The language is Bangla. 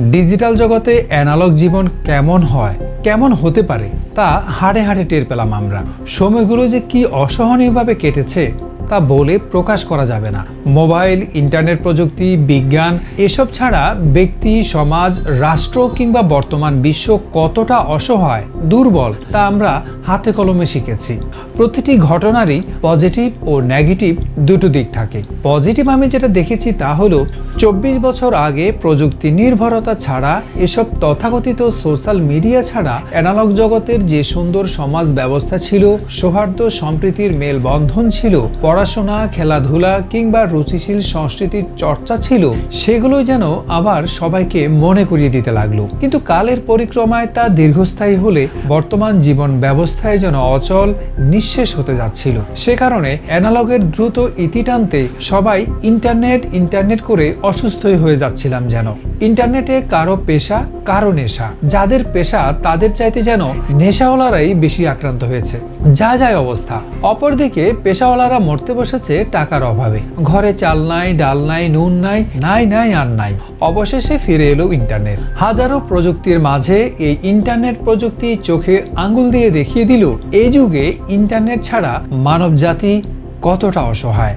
ডিজিটাল জগতে অ্যানালগ জীবন কেমন হয়, কেমন হতে পারে, তা হাড়ে হাড়ে টের পেলাম আমরা। সময়গুলো যে কি অসহনীয়ভাবে কেটেছে তা বলে প্রকাশ করা যাবে না। মোবাইল, ইন্টারনেট প্রযুক্তি, বিজ্ঞান, এসব ছাড়া ব্যক্তি, সমাজ, রাষ্ট্র কিংবা বর্তমান বিশ্ব কতটা অসহায়, দুর্বল, তা আমরা হাতে কলমে শিখেছি। প্রতিটি ঘটনারই পজিটিভ ও নেগেটিভ দুটো দিক থাকে। পজিটিভ আমি যেটা দেখেছি তা হলো, চব্বিশ বছর আগে প্রযুক্তি নির্ভরতা ছাড়া, এসব তথাকথিত সোশ্যাল মিডিয়া ছাড়া, অ্যানালগ জগতের যে সুন্দর সমাজ ব্যবস্থা ছিল, সৌহার্দ্য সম্প্রীতির মেলবন্ধন ছিল পড়াশোনা, খেলাধুলা কিংবা রুচিশীল সংস্কৃতির চর্চা ছিল সেগুলো যেন আবার সবাইকে মনে করিয়ে দিতে লাগল। কিন্তু কালের পরিক্রমায় তা দীর্ঘস্থায়ী হলে বর্তমান জীবন ব্যবস্থায় যেন অচল, নিঃশেষ হতে যাচ্ছিল। সে কারণে অ্যানালগের দ্রুত ইতি টানতে সবাই ইন্টারনেট ইন্টারনেট করে অসুস্থই হয়ে যাচ্ছিলাম যেন। ইন্টারনেটে কারও পেশা, কারও নেশা। যাদের পেশা, তাদের চাইতে যেন নেশাওয়ালারাই বেশি আক্রান্ত হয়েছে। যা যায় অবস্থা। অপরদিকে পেশাওয়ালারা মরতে বসেছে টাকার অভাবে। ঘরে চাল নাই, ডাল নাই, নুন নাই নাই নাই, আর নাই। অবশেষে ফিরে এলো ইন্টারনেট। হাজারো প্রযুক্তির মাঝে এই ইন্টারনেট প্রযুক্তি চোখে আঙ্গুল দিয়ে দেখিয়ে দিল এই যুগে ইন্টারনেট ছাড়া মানব জাতি কতটা অসহায়।